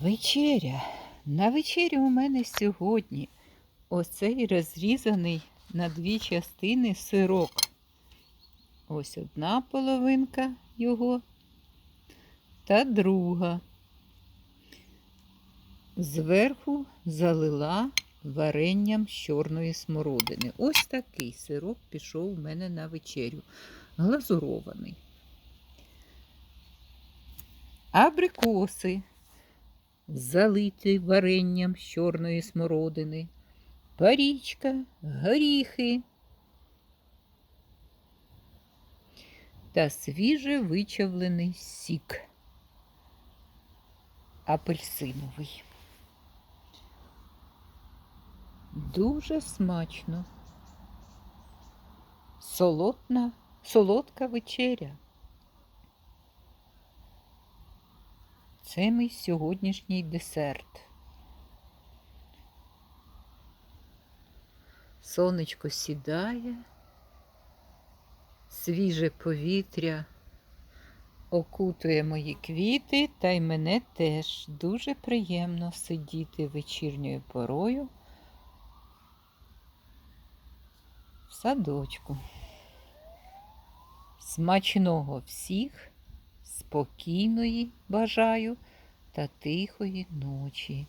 Вечеря. На вечерю у мене сьогодні оцей розрізаний на дві частини сирок. Ось одна половинка його та друга. Зверху залила варенням з чорної смородини. Ось такий сирок пішов у мене на вечерю. Глазурований. Абрикоси залиті варенням з чорної смородини, парічка, горіхи та свіже вичавлений сік апельсиновий. Дуже смачно. Солодна, солодка вечеря. Це мій сьогоднішній десерт. Сонечко сідає, свіже повітря окутує мої квіти, та й мене теж дуже приємно сидіти вечірньою порою в садочку. Смачного всіх! Спокійної бажаю та тихої ночі.